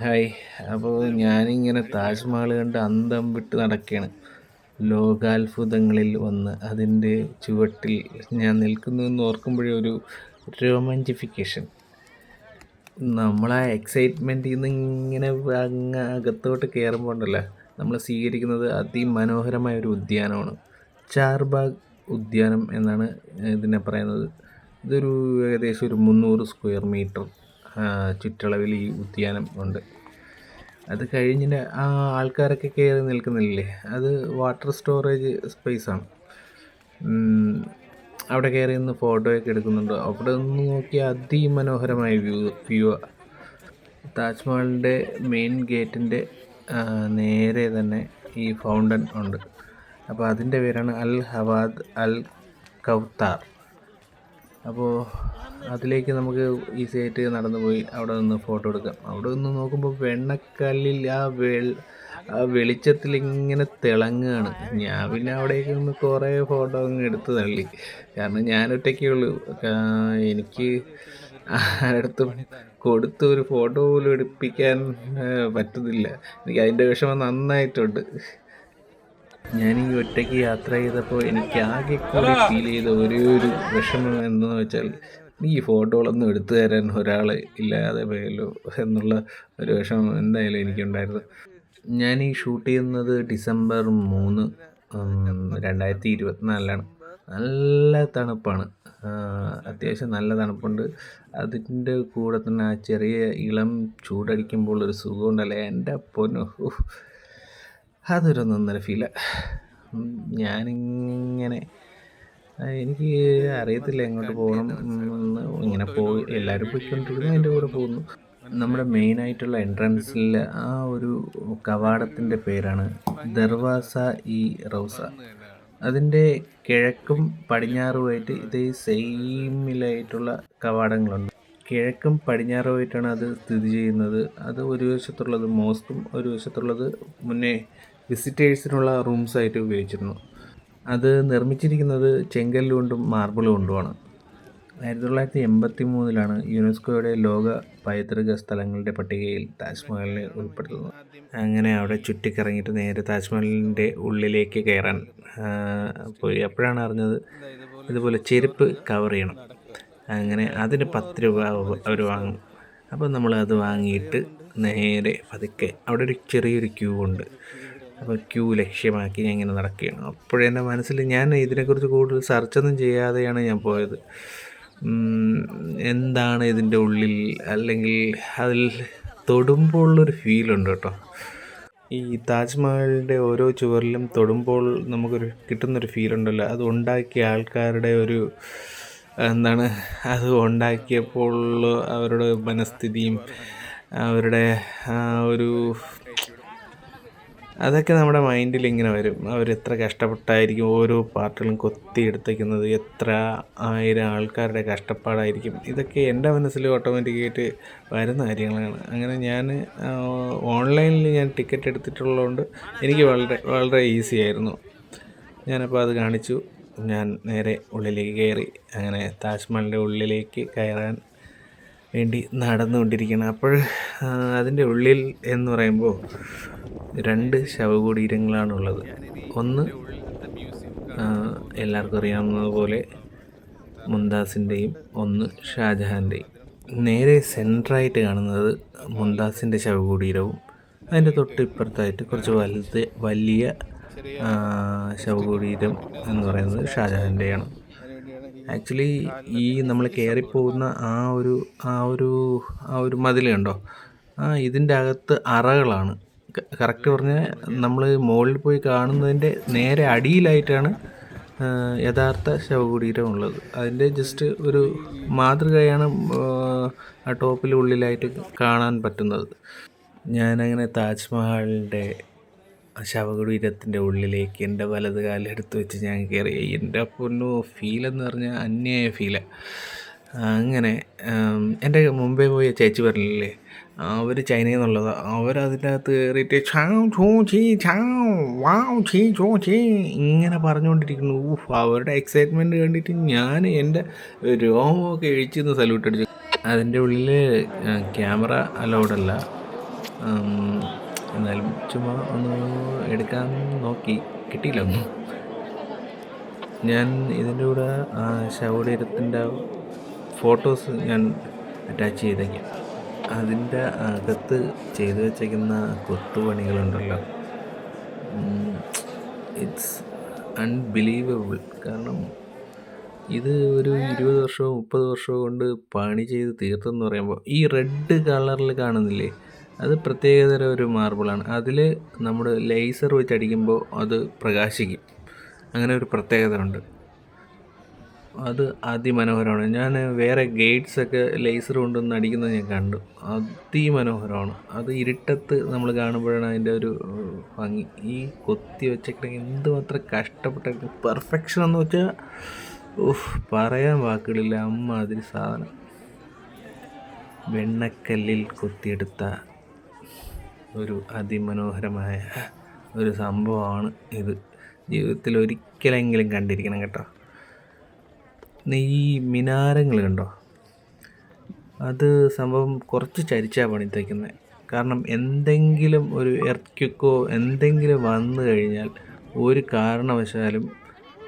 Hi. അപ്പോൾ ഞാനിങ്ങനെ താജ്മഹൽ കണ്ട് അന്തം വിട്ട് നടക്കുകയാണ് ലോകാത്ഭുതങ്ങളിൽ വന്ന് അതിന്റെ ചുവട്ടിൽ ഞാൻ നിൽക്കുന്നു എന്ന് ഓർക്കുമ്പോഴേ ഒരു റൊമാന്റിഫിക്കേഷൻ നമ്മളാ എക്സൈറ്റ്മെന്റിൽ നിന്ന് ഇങ്ങനെ അങ്ങ് അകത്തോട്ട് കയറുമ്പോൾ ഉണ്ടല്ലോ നമ്മൾ സ്വീകരിക്കുന്നത് അതിമനോഹരമായ ഒരു ഉദ്യാനമാണ്. ചാർബാഗ് ഉദ്യാനം എന്നാണ് ഇതിനെ പറയുന്നത്. ഇതൊരു ഏകദേശം ഒരു മുന്നൂറ് സ്ക്വയർ മീറ്റർ ചുറ്റളവിൽ ഈ ഉദ്യാനം ഉണ്ട്. അത് കഴിഞ്ഞിട്ട് ആ ആൾക്കാരൊക്കെ കയറി നിൽക്കുന്നില്ലേ? അത് വാട്ടർ സ്റ്റോറേജ് സ്പേസാണ് അവിടെ കയറി നിന്ന് ഫോട്ടോയൊക്കെ എടുക്കുന്നുണ്ട്. അവിടെ നിന്ന് നോക്കിയാൽ അതിമനോഹരമായ വ്യൂ വ്യൂ താജ്മഹലിന്റെ മെയിൻ ഗേറ്റിന്റെ നേരെ തന്നെ ഈ ഫൗണ്ടൻ ഉണ്ട്. അപ്പോൾ അതിന്റെ പേരാണ് അൽ ഹവാദ് അൽ കൗത്താർ. അപ്പോൾ അതിലേക്ക് നമുക്ക് ഈസി ആയിട്ട് നടന്നു പോയി അവിടെ നിന്ന് ഫോട്ടോ എടുക്കാം. അവിടെ നിന്ന് നോക്കുമ്പോൾ വെണ്ണക്കല്ലിൽ ആ വെൾ ആ വെളിച്ചത്തിൽ ഇങ്ങനെ തിളങ്ങുകയാണ് ഞാൻ പിന്നെ അവിടേക്ക് നിന്ന് കുറേ ഫോട്ടോ അങ്ങ് എടുത്ത് തള്ളി. കാരണം ഞാൻ ഒറ്റയ്ക്കേ ഉള്ളൂ എനിക്ക് ആരടുത്തും കൊടുത്ത് ഒരു ഫോട്ടോ പോലും എടുപ്പിക്കാൻ പറ്റുന്നില്ല. എനിക്ക് അതിന്റെ വിഷമം നന്നായിട്ടുണ്ട്. ഞാൻ ഈ ഒറ്റയ്ക്ക് യാത്ര ചെയ്തപ്പോൾ എനിക്ക് ആകെ കൂടി ഫീൽ ചെയ്ത ഒരേ ഒരു വിഷമം എന്തെന്ന് വെച്ചാൽ ഈ ഫോട്ടോകളൊന്നും എടുത്തു തരാൻ ഒരാൾ ഇല്ലാതെ പോയല്ലോ എന്നുള്ള ഒരു വിഷമം എന്തായാലും എനിക്കുണ്ടായിരുന്നു. ഞാൻ ഈ ഷൂട്ട് ചെയ്യുന്നത് ഡിസംബർ മൂന്ന് രണ്ടായിരത്തി ഇരുപത്തിനാലിലാണ്. നല്ല തണുപ്പാണ്. അത്യാവശ്യം നല്ല തണുപ്പുണ്ട്. അതിന്റെ കൂടെ തന്നെ ആ ചെറിയ ഇളം ചൂടടിക്കുമ്പോൾ ഒരു സുഖമുണ്ടല്ലേ? എന്റെ പൊന്നു അതൊരു ഒന്നൊന്നര ഫീല ഞാനിങ്ങനെ എനിക്ക് അറിയത്തില്ല എങ്ങോട്ട് പോകണം. എന്ന് ഇങ്ങനെ പോയി എല്ലാവരും പോയിക്കൊണ്ടിരുന്നു അതിന്റെ കൂടെ പോകുന്നു. നമ്മുടെ മെയിനായിട്ടുള്ള എൻട്രൻസിൽ ആ ഒരു കവാടത്തിന്റെ പേരാണ് ദർവാസ ഇ റൗസ. അതിന്റെ കിഴക്കും പടിഞ്ഞാറുമായിട്ട് ഇതേ സെയിമിലായിട്ടുള്ള കവാടങ്ങളുണ്ട്. കിഴക്കും പടിഞ്ഞാറുമായിട്ടാണ് അത് സ്ഥിതി ചെയ്യുന്നത്. അത് ഒരു വശത്തുള്ളത് മോസ്കും ഒരു വശത്തുള്ളത് മുന്നേ വിസിറ്റേഴ്സിനുള്ള റൂംസ് ആയിട്ട് ഉപയോഗിച്ചിരുന്നു. അത് നിർമ്മിച്ചിരിക്കുന്നത് ചെങ്കല്ല് കൊണ്ടും മാർബിൾ കൊണ്ടുമാണ്. ആയിരത്തി തൊള്ളായിരത്തി എൺപത്തി മൂന്നിലാണ് യുനെസ്കോയുടെ ലോക പൈതൃക സ്ഥലങ്ങളുടെ പട്ടികയിൽ താജ്മഹലിനെ ഉൾപ്പെടുത്തുന്നത്. അങ്ങനെ അവിടെ ചുറ്റിക്കറങ്ങിയിട്ട് നേരെ താജ്മഹലിന്റെ ഉള്ളിലേക്ക് കയറാൻ പോയി. അപ്പോഴാണ് അറിഞ്ഞത് ഇതുപോലെ ചെരുപ്പ് കവർ ചെയ്യണം. അങ്ങനെ അതിന് പത്ത് രൂപ അവർ വാങ്ങും. അപ്പോൾ നമ്മൾ അത് വാങ്ങിയിട്ട് നേരെ പതുക്കെ അവിടെ ഒരു ചെറിയൊരു ക്യൂ ഉണ്ട്. അപ്പോൾ ക്യൂ ലക്ഷ്യമാക്കി ഞാൻ ഇങ്ങനെ നടക്കുകയാണ്. അപ്പോഴെന്റെ മനസ്സിൽ ഞാൻ ഇതിനെക്കുറിച്ച് കൂടുതൽ സെർച്ചൊന്നും ചെയ്യാതെയാണ് ഞാൻ പോയത്. എന്താണ് ഇതിന്റെ ഉള്ളിൽ അല്ലെങ്കിൽ അതിൽ തൊടുമ്പോൾ ഉള്ളൊരു ഫീലുണ്ട് കേട്ടോ. ഈ താജ്മഹലിന്റെ ഓരോ ചുവരിലും തൊടുമ്പോൾ നമുക്കൊരു കിട്ടുന്നൊരു ഫീലുണ്ടല്ലോ അത് ഉണ്ടാക്കിയ ആൾക്കാരുടെ ഒരു എന്താണ് അത് ഉണ്ടാക്കിയപ്പോൾ അവരുടെ മനസ്ഥിതിയും അവരുടെ ഒരു അതൊക്കെ നമ്മുടെ മൈൻഡിൽ ഇങ്ങനെ വരും. അവർ എത്ര കഷ്ടപ്പെട്ടായിരിക്കും ഓരോ പാർട്ടുകളും കൊത്തിയെടുത്തേക്കുന്നത് എത്ര ആയിരം ആൾക്കാരുടെ കഷ്ടപ്പാടായിരിക്കും. ഇതൊക്കെ എന്റെ മനസ്സിൽ ഓട്ടോമാറ്റിക്കായിട്ട് വരുന്ന കാര്യങ്ങളാണ്. അങ്ങനെ ഞാൻ ഓൺലൈനിൽ ഞാൻ ടിക്കറ്റ് എടുത്തിട്ടുള്ളതുകൊണ്ട് എനിക്ക് വളരെ വളരെ ഈസി ആയിരുന്നു. ഞാനപ്പോൾ അത് കാണിച്ചു. ഞാൻ നേരെ ഉള്ളിലേക്ക് കയറി. അങ്ങനെ താജ്മഹലിന്റെ ഉള്ളിലേക്ക് കയറാൻ വേണ്ടി നടന്നുകൊണ്ടിരിക്കണം അപ്പോൾ അതിന്റെ ഉള്ളിൽ എന്ന് പറയുമ്പോൾ രണ്ട് ശവകുടീരങ്ങളാണുള്ളത്. ഒന്ന് എല്ലാവർക്കും അറിയാവുന്നതുപോലെ മുംതാസിന്റെയും ഒന്ന് ഷാജഹാന്റെയും. നേരെ സെന്ററായിട്ട് കാണുന്നത് മുംതാസിന്റെ ശവകുടീരവും അതിന്റെ തൊട്ട് ഇപ്പുറത്തായിട്ട് കുറച്ച് വലുത് വലിയ ശവകുടീരം എന്ന് പറയുന്നത് ഷാജഹാന്റെയാണ്. ആക്ച്വലി ഈ നമ്മൾ കയറിപ്പോകുന്ന ആ ഒരു ആ ഒരു ആ ഒരു മതിൽ കണ്ടോ ആ ഇതിന്റെ അകത്ത് അറകളാണ്. കറക്റ്റ് പറഞ്ഞാൽ നമ്മൾ മുകളിൽ പോയി കാണുന്നതിന്റെ നേരെ അടിയിലായിട്ടാണ് യഥാർത്ഥ ശവകുടീരം ഉള്ളത്. അതിന്റെ ജസ്റ്റ് ഒരു മാതൃകയാണ് ആ ടോപ്പിൽ ഉള്ളിലായിട്ട് കാണാൻ പറ്റുന്നത്. ഞാനങ്ങനെ താജ്മഹലിന്റെ ശവകുടീരത്തിന്റെ ഉള്ളിലേക്ക് എന്റെ വലത് കാലെടുത്ത് വെച്ച് ഞാൻ കയറി എന്റെ പൊന്നു ഫീലെന്ന് പറഞ്ഞാൽ അന്യായ ഫീലാണ് അങ്ങനെ എന്റെ മുമ്പേ പോയ ചേച്ചി പറഞ്ഞില്ലേ അവർ ചൈനയിൽ നിന്നുള്ളതാണ് അവരതിന്റെ അകത്ത് കയറിയിട്ട് വാവ് ഇങ്ങനെ പറഞ്ഞുകൊണ്ടിരിക്കുന്നു. ഊഫ് അവരുടെ എക്സൈറ്റ്മെന്റ് കണ്ടിട്ട് ഞാൻ എന്റെ രോമമൊക്കെ എഴിച്ചെന്ന് സല്യൂട്ട് അടിച്ചു. അതിന്റെ ഉള്ളിൽ ക്യാമറ അലൗഡ് അല്ല. ഉം, എന്നാലും ചുമ്മാ ഒന്ന് എടുക്കാൻ നോക്കി. കിട്ടിയില്ല ഒന്നും. ഞാൻ ഇതിന്റെ കൂടെ ആ ശവകുടീരത്തിന്റെ ഫോട്ടോസ് ഞാൻ അറ്റാച്ച് ചെയ്തേക്കാം അതിന്റെ അകത്ത് ചെയ്തു വെച്ചേക്കുന്ന കൊത്തുപണികളുണ്ടല്ലോ. ഇറ്റ്സ് അൺബിലീവബിൾ കാരണം ഇത് ഒരു ഇരുപത് വർഷമോ മുപ്പത് വർഷമോ കൊണ്ട് പണി ചെയ്ത് തീർത്തെന്ന് പറയുമ്പോൾ ഈ റെഡ് കളറിൽ കാണുന്നില്ലേ? അത് പ്രത്യേകതര ഒരു മാർബിളാണ് അതിൽ നമ്മൾ ലേസർ വെച്ച് അടിക്കുമ്പോൾ അത് പ്രകാശിക്കും. അങ്ങനെ ഒരു പ്രത്യേകത ഉണ്ട്. അത് അതിമനോഹരമാണ്. ഞാൻ വേറെ ഗേറ്റ്സ് ഒക്കെ ലേസർ കൊണ്ടുവന്ന് അടിക്കുന്നത് ഞാൻ കണ്ടു. അതിമനോഹരമാണ്. അത് ഇരുട്ടത്ത് നമ്മൾ കാണുമ്പോഴാണ് അതിന്റെ ഒരു ഭംഗി. ഈ കൊത്തി വെച്ചിട്ടുണ്ടെങ്കിൽ എന്തുമാത്രം കഷ്ടപ്പെട്ട പെർഫെക്ഷൻ എന്ന് വെച്ചാൽ ഓഹ് പറയാൻ വാക്കുകളില്ല. അമ്മ അതിന് സാധനം. വെണ്ണക്കല്ലിൽ കൊത്തിയെടുത്ത ഒരു അതിമനോഹരമായ ഒരു സംഭവമാണ് ഇത്. ജീവിതത്തിൽ ഒരിക്കലെങ്കിലും കണ്ടിരിക്കണം കേട്ടോ. ഈ മിനാരങ്ങൾ കണ്ടോ? അത് സംഭവം കുറച്ച് ചരിച്ചാണ് പണിത്തേക്കുന്നത് കാരണം എന്തെങ്കിലും ഒരു എർക്യുക്കോ എന്തെങ്കിലും വന്നു കഴിഞ്ഞാൽ ഒരു കാരണവശാലും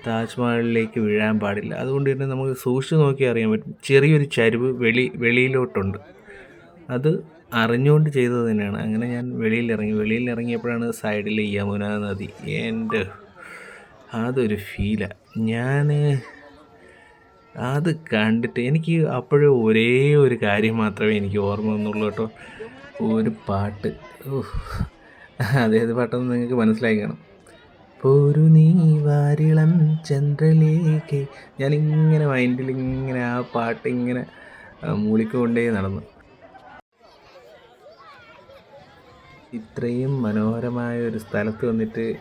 താജ്മഹലിലേക്ക് വീഴാൻ പാടില്ല. അതുകൊണ്ട് തന്നെ നമുക്ക് സൂക്ഷിച്ച് നോക്കി അറിയാൻ പറ്റും. ചെറിയൊരു ചരിവ് വെളി വെളിയിലോട്ടുണ്ട്. അത് അറിഞ്ഞുകൊണ്ട് ചെയ്തത് തന്നെയാണ്. അങ്ങനെ ഞാൻ വെളിയിൽ ഇറങ്ങി വെളിയിൽ ഇറങ്ങിയപ്പോഴാണ് സൈഡിൽ യമുന നദി. എന്റെ അതൊരു ഫീലാണ് ഞാൻ അത് കണ്ടിട്ട് എനിക്ക് അപ്പോഴും ഒരേ ഒരു കാര്യം മാത്രമേ എനിക്ക് ഓർമ്മ വന്നുള്ളൂ കേട്ടോ. ഒരു പാട്ട്. അതേത് പാട്ടെന്ന് നിങ്ങൾക്ക് മനസ്സിലായി കാണും. പോരു നീ വാരിളം ചന്ദ്രലേക്ക് ഞാനിങ്ങനെ മൈൻഡിൽ ഇങ്ങനെ ആ പാട്ട് ഇങ്ങനെ മൂളിക്കൊണ്ടേ നടന്നു. ഇത്രയും മനോഹരമായ ഒരു സ്ഥലത്ത് വന്നിട്ട്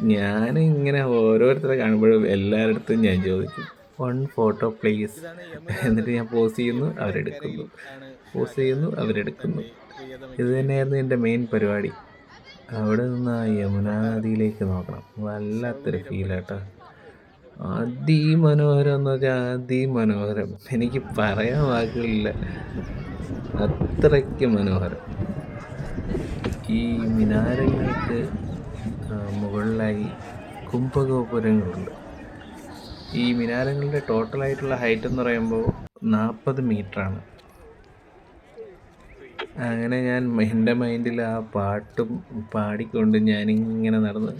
ഞാനിങ്ങനെ ഓരോരുത്തരെ കാണുമ്പോഴും എല്ലാവരുടെ ഞാൻ ചോദിക്കും. വൺ ഫോട്ടോ പ്ലീസ് എന്നിട്ട് ഞാൻ പോസ് ചെയ്യുന്നു അവരെടുക്കുന്നു. പോസ് ചെയ്യുന്നു അവരെടുക്കുന്നു. ഇത് തന്നെയായിരുന്നു എന്റെ മെയിൻ പരിപാടി. അവിടെ നിന്ന് ആ യമുന നദിയിലേക്ക് നോക്കണം. വല്ലാത്തൊരു ഫീലാട്ടോ അതിമനോഹരം എന്ന് വെച്ചാൽ അതിമനോഹരം. എനിക്ക് പറയാൻ വാക്കുകളില്ല. അത്രയ്ക്ക് മനോഹരം. ഈ മിനാരങ്ങൾക്ക് മുകളിലായി കുംഭഗോപുരങ്ങളുണ്ട്. ഈ മിനാരങ്ങളുടെ ടോട്ടലായിട്ടുള്ള ഹൈറ്റ് എന്ന് പറയുമ്പോൾ നാൽപ്പത് ആണ്. അങ്ങനെ ഞാൻ എന്റെ മൈൻഡിൽ ആ പാട്ടും പാടിക്കൊണ്ട് ഞാനിങ്ങനെ നടന്ന്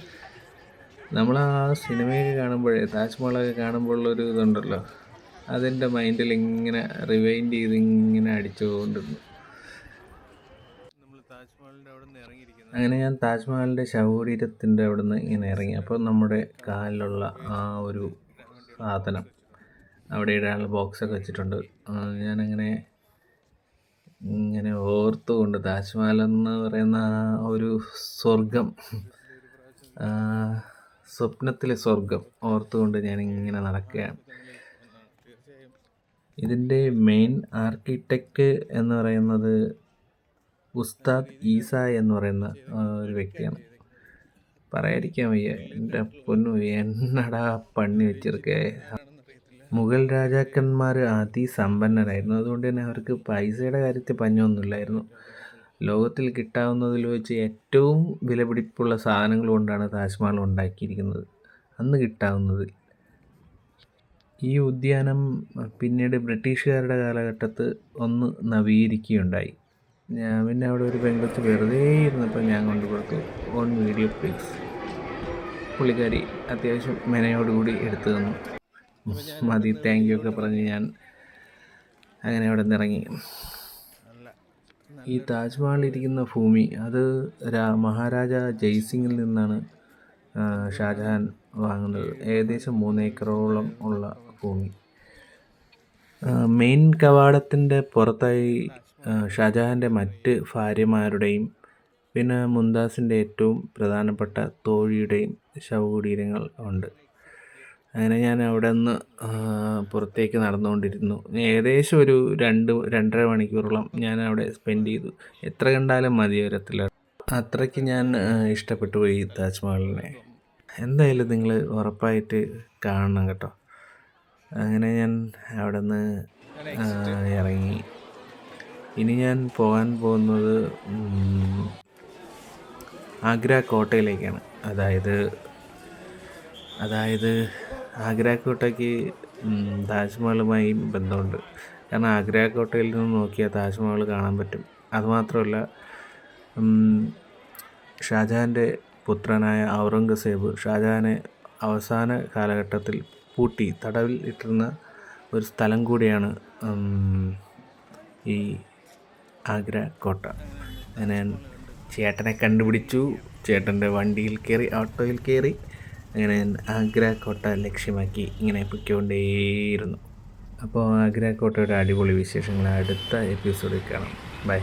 നമ്മൾ ആ സിനിമയൊക്കെ കാണുമ്പോഴേ താജ്മഹലൊക്കെ കാണുമ്പോഴുള്ളൊരു ഇതുണ്ടല്ലോ അതെന്റെ മൈൻഡിൽ ഇങ്ങനെ റിവൈൻഡ് ചെയ്ത് ഇങ്ങനെ അടിച്ചുകൊണ്ടിരുന്നു. അങ്ങനെ ഞാൻ താജ്മഹലിന്റെ ശവകുടീരത്തിന്റെ അവിടെ നിന്ന് ഇങ്ങനെ ഇറങ്ങി. അപ്പോൾ നമ്മുടെ കാലിലുള്ള ആ ഒരു സാധനം. അവിടെ ഇടാനുള്ള ബോക്സൊക്കെ വെച്ചിട്ടുണ്ട്. ഞാനങ്ങനെ ഇങ്ങനെ ഓർത്തുകൊണ്ട് താജ്മഹൽ എന്ന് പറയുന്ന ഒരു സ്വർഗം സ്വപ്നത്തിലെ സ്വർഗം ഓർത്തുകൊണ്ട് ഞാനിങ്ങനെ നടക്കുകയാണ്. ഇതിന്റെ മെയിൻ ആർക്കിടെക്റ്റ് എന്ന് പറയുന്നത് ഉസ്താദ് ഈസ എന്ന് പറയുന്ന ഒരു വ്യക്തിയാണ്. പറയാതിരിക്കാൻ വയ്യ. എന്റെ പൊന്നു എന്നടാ പണി വെച്ചിരിക്കേ. മുഗൾ രാജാക്കന്മാർ അതിസമ്പന്നരായിരുന്നു. അതുകൊണ്ട് തന്നെ അവർക്ക് പൈസയുടെ കാര്യത്തിൽ പഞ്ഞൊന്നുമില്ലായിരുന്നു. ലോകത്തിൽ കിട്ടാവുന്നതിൽ വെച്ച് ഏറ്റവും വിലപിടിപ്പുള്ള സാധനങ്ങൾ കൊണ്ടാണ് താജ്മഹൽ ഉണ്ടാക്കിയിരിക്കുന്നത്. അന്ന് കിട്ടാവുന്നതിൽ ഈ ഉദ്യാനം പിന്നീട് ബ്രിട്ടീഷുകാരുടെ കാലഘട്ടത്ത് ഒന്ന് നവീകരിക്കുകയുണ്ടായി. ഞാൻ പിന്നെ അവിടെ ഒരു ബംഗളത്ത് വെറുതെ ഇരുന്നപ്പോൾ ഞാൻ കൊണ്ടുപോയി ഓൺ വീഡിയോ പ്ലീസ്. പുള്ളിക്കാരി അത്യാവശ്യം മെനയോടുകൂടി എടുത്തു തന്നു. മതി താങ്ക് യു ഒക്കെ പറഞ്ഞ് ഞാൻ അങ്ങനെ അവിടെ നിന്നിറങ്ങി ഈ താജ്മഹൽ ഇരിക്കുന്ന ഭൂമി അത് മഹാരാജ ജയ്സിംഗിൽ നിന്നാണ് ഷാജഹാൻ വാങ്ങുന്നത്. ഏകദേശം മൂന്ന് ഏക്കറോളം ഉള്ള ഭൂമി. മെയിൻ കവാടത്തിന്റെ പുറത്തായി ഷാജഹാന്റെ മറ്റ് ഭാര്യമാരുടെയും പിന്നെ മുംതാസിന്റെ ഏറ്റവും പ്രധാനപ്പെട്ട തോഴിയുടെയും ശവകുടീരങ്ങൾ ഉണ്ട്. അങ്ങനെ ഞാൻ അവിടെ നിന്ന് പുറത്തേക്ക് നടന്നുകൊണ്ടിരുന്നു. ഏകദേശം ഒരു രണ്ട് രണ്ടര മണിക്കൂറോളം ഞാൻ അവിടെ സ്പെൻഡ് ചെയ്തു. എത്ര കണ്ടാലും മതി വരത്തില്ല അത്രയ്ക്ക് ഞാൻ ഇഷ്ടപ്പെട്ടു പോയി താജ്മഹലിനെ എന്തായാലും നിങ്ങൾ ഉറപ്പായിട്ട് കാണണം കേട്ടോ. അങ്ങനെ ഞാൻ അവിടെ നിന്ന് ഇറങ്ങി. ഇനി ഞാൻ പോകാൻ പോകുന്നത് ആഗ്ര കോട്ടയിലേക്കാണ്. അതായത് അതായത് ആഗ്ര കോട്ടയ്ക്ക് ഉം, താജ്മഹലുമായി ബന്ധമുണ്ട്. കാരണം ആഗ്ര കോട്ടയിൽ നിന്ന് നോക്കിയാൽ താജ്മഹൽ കാണാൻ പറ്റും. അതുമാത്രമല്ല ഷാജഹാന്റെ പുത്രനായ ഔറംഗസേബ് ഷാജഹാനെ അവസാന കാലഘട്ടത്തിൽ പൂട്ടി തടവിൽ ഇട്ടിരുന്ന ഒരു സ്ഥലം കൂടിയാണ് ഈ ആഗ്ര കോട്ട. ഞാൻ ചേട്ടനെ കണ്ടുപിടിച്ചു. ചേട്ടന്റെ വണ്ടിയിൽ കയറി ഓട്ടോയിൽ കയറി അങ്ങനെ ആഗ്ര കോട്ട ലക്ഷ്യമാക്കി ഇങ്ങനെ പൊയ്ക്കൊണ്ടേയിരുന്നു. അപ്പോൾ ആഗ്ര കോട്ടയുടെ അടിപൊളി വിശേഷങ്ങൾ അടുത്ത എപ്പിസോഡിൽ കാണാം. ബൈ